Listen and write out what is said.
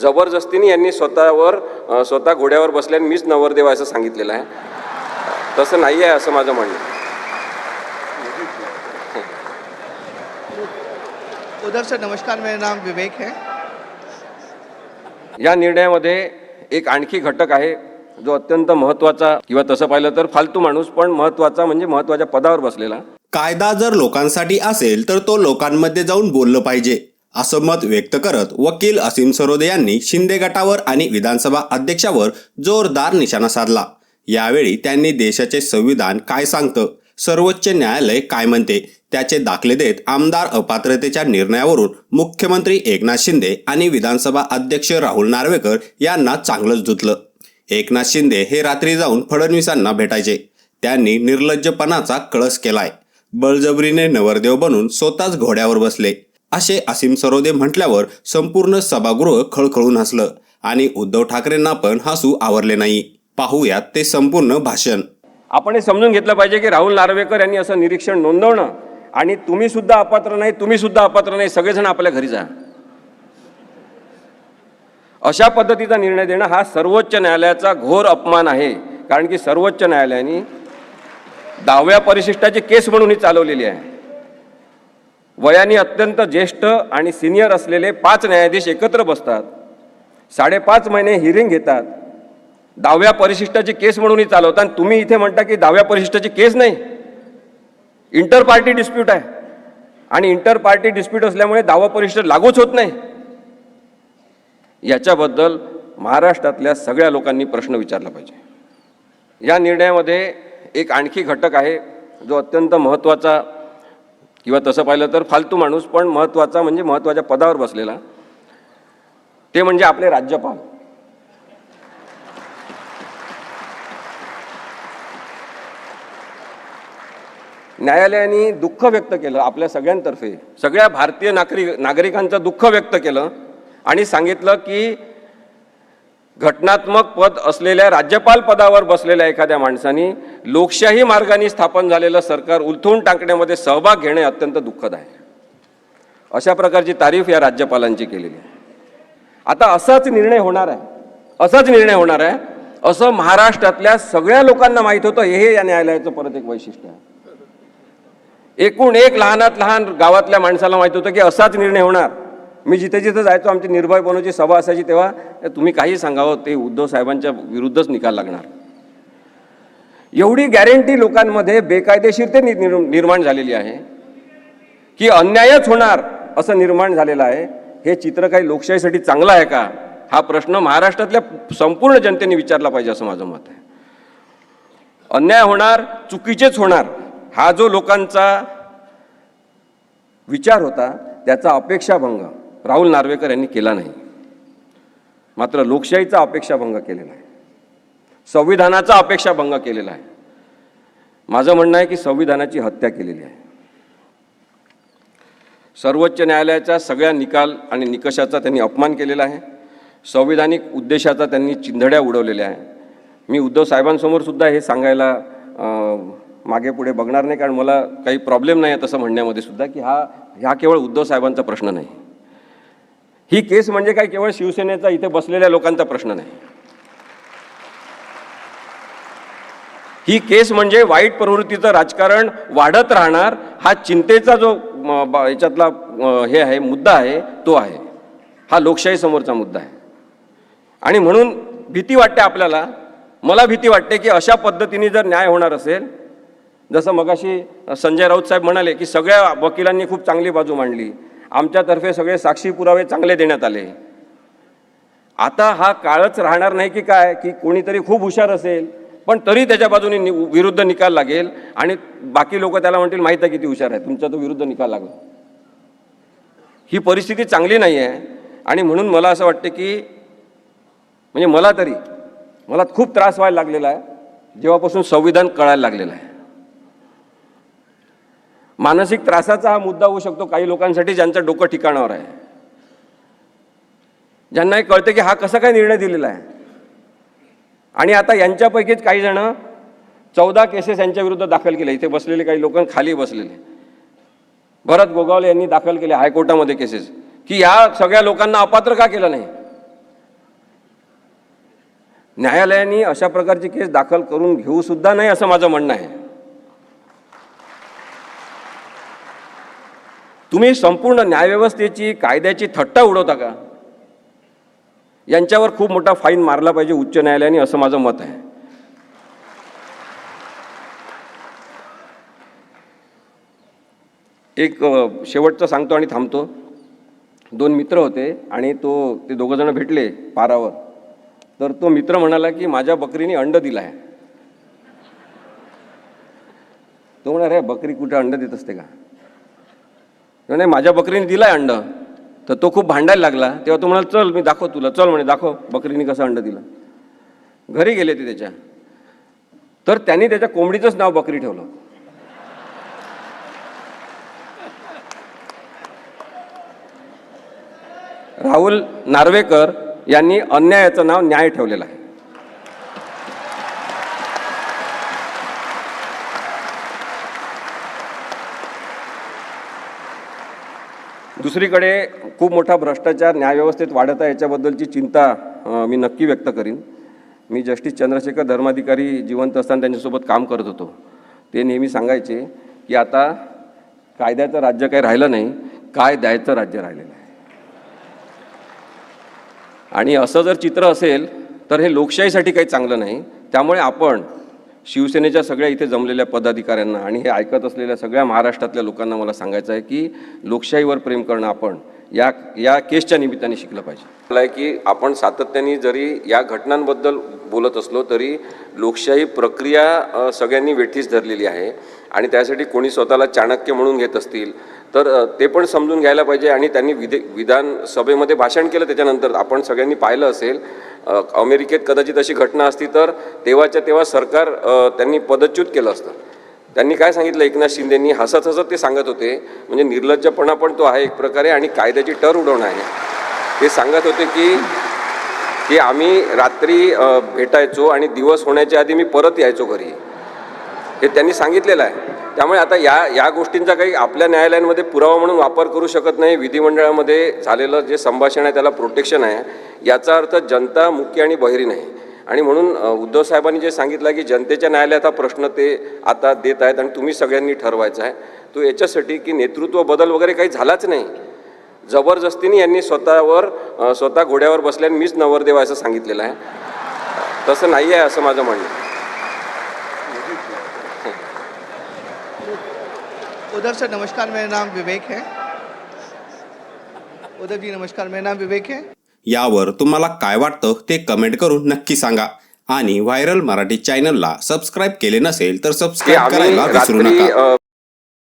जबरदस्तीने यांनी स्वतःवर स्वतः घोड्यावर बसल्याने मीच नवरदेव आहे असं सांगितलेलं आहे. तसं नाही आहे असं माझं म्हणणं. आहे. उधर से नमस्कार. मेरा नाम विवेक है. या निर्णयामध्ये एक आणखी घटक आहे जो अत्यंत महत्त्वाचा किंवा तसं पाहिलं तर फालतू माणूस पण महत्त्वाचा म्हणजे महत्त्वाच्या पदावर बसलेला. कायदा जर लोकांसाठी असेल तर तो लोकांमध्ये जाऊन बोललं पाहिजे. असं मत व्यक्त करत वकील असीम सरोदे यांनी शिंदे गटावर आणि विधानसभा अध्यक्षावर जोरदार निशाणा साधला. यावेळी त्यांनी देशाचे संविधान काय सांगतं सर्वोच्च न्यायालय काय म्हणते त्याचे दाखले देत आमदार अपात्रतेच्या निर्णयावरून मुख्यमंत्री एकनाथ शिंदे आणि विधानसभा अध्यक्ष राहुल नार्वेकर यांना चांगलंच धुतलं. एकनाथ शिंदे हे रात्री जाऊन फडणवीसांना भेटायचे. त्यांनी निर्लज्जपणाचा कळस केलाय. बळजबरीने नवरदेव बनून स्वतःच घोड्यावर बसले. असे असीम सरोदे म्हटल्यावर संपूर्ण सभागृह खळखळून हसलं आणि उद्धव ठाकरेंना पण हसू आवरले नाही. पाहूयात ते संपूर्ण भाषण. आपण हे समजून घेतलं पाहिजे की राहुल नार्वेकर यांनी असं निरीक्षण नोंदवणं आणि तुम्ही सुद्धा अपात्र नाही तुम्ही सुद्धा अपात्र नाही सगळेजण आपल्या घरी जा. अशा पद्धतीचा निर्णय देणं हा सर्वोच्च न्यायालयाचा घोर अपमान आहे. कारण की सर्वोच्च न्यायालयाने दहाव्या परिशिष्टाची केस म्हणून ही चालवलेली आहे. वयाने अत्यंत ज्येष्ठ आणि सिनियर असलेले पाच न्यायाधीश एकत्र बसतात. साडेपाच महिने हिअरिंग घेतात. दहाव्या परिशिष्टाची केस म्हणूनही चालवतात आणि तुम्ही इथे म्हणता की दहाव्या परिशिष्टाची केस नाही. इंटर पार्टी डिस्प्यूट आहे. आणि इंटर पार्टी डिस्प्यूट असल्यामुळे दावा परिशिष्ट लागूच होत नाही. याच्याबद्दल महाराष्ट्रातल्या सगळ्या लोकांनी प्रश्न विचारला पाहिजे. या निर्णयामध्ये एक आणखी घटक आहे जो अत्यंत महत्त्वाचा किंवा तसं पाहिलं तर फालतू माणूस पण महत्त्वाचा म्हणजे महत्त्वाच्या पदावर बसलेला. ते म्हणजे आपले राज्यपाल. न्यायालयाने दुःख व्यक्त केलं आपल्या सगळ्यांतर्फे. सगळ्या भारतीय नागरिक नागरिकांचं दुःख व्यक्त केलं आणि सांगितलं की घटनात्मक पद असलेल्या राज्यपाल पदावर बसलेल्या एखाद्या माणसाने लोकशाही मार्गाने स्थापन झालेलं सरकार उलथवून टाकण्यामध्ये सहभाग घेणे अत्यंत दुःखद आहे. अशा प्रकारची तारीफ या राज्यपालांची केलेली आहे. आता असाच निर्णय होणार आहे. असाच निर्णय होणार आहे. असं महाराष्ट्रातल्या सगळ्या लोकांना माहीत होतं. हे या न्यायालयाचं परत एक वैशिष्ट्य आहे. एकूण एक लहानात लहान गावातल्या माणसाला माहीत होतं की असाच निर्णय होणार. मी जिथे जिथे जायचो आमची निर्भय बनवची सभा असायची तेव्हा तुम्ही काही सांगावं? ते उद्धव साहेबांच्या विरुद्धच निकाल लागणार. एवढी गॅरंटी लोकांमध्ये बेकायदेशीरते नि- निर्माण झालेली आहे की अन्यायच होणार असं निर्माण झालेलं आहे. हे चित्र काही लोकशाहीसाठी चांगलं आहे का? हा प्रश्न महाराष्ट्रातल्या संपूर्ण जनतेने विचारला पाहिजे असं माझं मत आहे. अन्याय होणार चुकीचेच होणार हा जो लोकांचा विचार होता त्याचा अपेक्षाभंग राहुल नार्वेकर यांनी केला नाही. मात्र लोकशाहीचा अपेक्षाभंग केलेला आहे. संविधानाचा अपेक्षाभंग केलेला आहे. माझं म्हणणं आहे की संविधानाची हत्या केलेली आहे. सर्वोच्च न्यायालयाच्या सगळ्या निकाल आणि निकषाचा त्यांनी अपमान केलेला आहे. संविधानिक उद्देशाचा त्यांनी चिंधड्या उडवलेल्या आहे. मी उद्धव साहेबांसमोर सुद्धा हे सांगायला मागे पुढे बघणार नाही कारण मला काही प्रॉब्लेम नाही आहे तसं म्हणण्यामध्ये सुद्धा की हा ह्या केवळ उद्धव साहेबांचा प्रश्न नाही. ही केस म्हणजे काय? केवळ शिवसेनेचा इथे बसलेल्या लोकांचा प्रश्न नाही. ही केस म्हणजे वाईट प्रवृत्तीचं राजकारण वाढत राहणार हा चिंतेचा जो याच्यातला हे आहे मुद्दा आहे तो आहे. हा लोकशाही समोरचा मुद्दा आहे. आणि म्हणून भीती वाटते आपल्याला मला भीती वाटते की अशा पद्धतीने जर न्याय होणार असेल जसं मगाशी संजय राऊत साहेब म्हणाले की सगळ्या वकिलांनी खूप चांगली बाजू मांडली आमच्यातर्फे सगळे साक्षी पुरावे चांगले देण्यात आले. आता हा काळच राहणार नाही की काय की कोणीतरी खूप हुशार असेल पण तरी त्याच्या बाजूने नि विरुद्ध निकाल लागेल आणि बाकी लोक त्याला म्हणतील माहीत आहे किती हुशार आहे तुमचा तो विरुद्ध निकाल लागला. ही परिस्थिती चांगली नाही आहे आणि म्हणून मला असं वाटतं की म्हणजे मला तरी मला खूप त्रास व्हायला लागलेला आहे. जेव्हापासून संविधान कळायला लागलेलं आहे. मानसिक त्रासाचा हा मुद्दा होऊ शकतो काही लोकांसाठी ज्यांचं डोकं ठिकाणावर आहे. ज्यांना हे कळतं की हा कसा काय निर्णय दिलेला आहे. आणि आता यांच्यापैकीच काही जण चौदा केसेस यांच्या विरुद्ध दाखल केले. इथे बसलेले काही लोक खाली बसलेले. भरत गोगावले यांनी दाखल केले हायकोर्टामध्ये केसेस. की या सगळ्या लोकांना अपात्र का केलं नाही? न्यायालयाने अशा प्रकारची केस दाखल करून घेऊ सुद्धा नाही असं माझं म्हणणं आहे. तुम्ही संपूर्ण न्यायव्यवस्थेची कायद्याची थट्टा उडवता का? यांच्यावर खूप मोठा फाईन मारला पाहिजे उच्च न्यायालयाने असं माझं मत आहे. एक शेवटचं सांगतो आणि थांबतो. दोन मित्र होते आणि तो ते दोघंजणं भेटले पारावर. तर तो मित्र म्हणाला की माझ्या बकरीने अंड दिलं आहे तो म्हणा रे बकरी कुठे अंड देत असते का? नाही माझ्या बकरीने दिलाय अंड. तर तो खूप भांडायला लागला. तेव्हा तो म्हणाला चल मी दाखव तुला. चल म्हणे दाखव बकरीने कसं अंड दिलं. घरी गेले ते त्याच्या. तर त्यांनी त्याच्या कोंबडीचंच नाव बकरी ठेवलं. राहुल नार्वेकर यांनी अन्यायाचं नाव न्याय ठेवलेलं आहे. दुसरीकडे खूप मोठा भ्रष्टाचार न्यायव्यवस्थेत वाढत आहे याच्याबद्दलची चिंता मी नक्की व्यक्त करीन. मी जस्टिस चंद्रशेखर धर्माधिकारी जिवंत असताना त्यांच्यासोबत काम करत होतो. ते नेहमी सांगायचे की आता कायद्याचं राज्य काही राहिलं नाही काय द्यायचं राज्य राहिलेलं आहे. आणि असं जर चित्र असेल तर हे लोकशाहीसाठी काही चांगलं नाही. त्यामुळे आपण शिवसेनेच्या सगळ्या इथे जमलेल्या पदाधिकाऱ्यांना आणि हे ऐकत असलेल्या सगळ्या महाराष्ट्रातल्या लोकांना मला सांगायचं आहे की लोकशाहीवर प्रेम करणं आपण या या केसच्या निमित्ताने शिकलं पाहिजे. मला आहे की आपण सातत्याने जरी या घटनांबद्दल बोलत असलो तरी लोकशाही प्रक्रिया सगळ्यांनी वेठीस धरलेली आहे आणि त्यासाठी कोणी स्वतःला चाणक्य म्हणून घेत असतील तर ते पण समजून घ्यायला पाहिजे आणि त्यांनी विधे विधानसभेमध्ये भाषण केलं त्याच्यानंतर आपण सगळ्यांनी पाहिलं असेल अमेरिकेत कदाचित अशी घटना असती तर तेव्हाच्या तेव्हा सरकार त्यांनी पदच्युत केलं असतं. त्यांनी काय सांगितलं? एकनाथ शिंदेंनी हसत हसत ते सांगत होते. म्हणजे निर्लज्जपणा पण तो आहे एक प्रकारे आणि कायद्याची टर उडवणं आहे. ते सांगत होते की की आम्ही रात्री भेटायचो आणि दिवस होण्याच्या आधी मी परत यायचो घरी. हे त्यांनी सांगितलेलं आहे. त्यामुळे आता या या गोष्टींचा काही आपल्या न्यायालयांमध्ये पुरावा म्हणून वापर करू शकत नाही. विधिमंडळामध्ये झालेलं जे संभाषण आहे त्याला प्रोटेक्शन आहे याचा अर्थ जनता मुख्य आणि बहिरी नाही. आणि म्हणून उद्धव साहेबांनी जे सांगितलं की जनतेच्या न्यायालयात हा प्रश्न ते आता देत आहेत आणि तुम्ही सगळ्यांनी ठरवायचा आहे तो याच्यासाठी की नेतृत्व बदल वगैरे काही झालाच नाही. जबरदस्तीने यांनी स्वतःवर स्वतः घोड्यावर बसल्याने मीच नवरदेव असं सांगितलेलं आहे. तसं नाही आहे असं माझं म्हणणं. उद्धव सर नमस्कार मेरा नाम विवेक है। उद्धव जी नमस्कार मेरा नाम विवेक है। यावर तुम्हाला काय वाटतं ते कमेंट करून नक्की सांगा. आणि व्हायरल मराठी चॅनलला सबस्क्राईब केले नसेल तर की सबस्क्राईब करायला विसरू नका.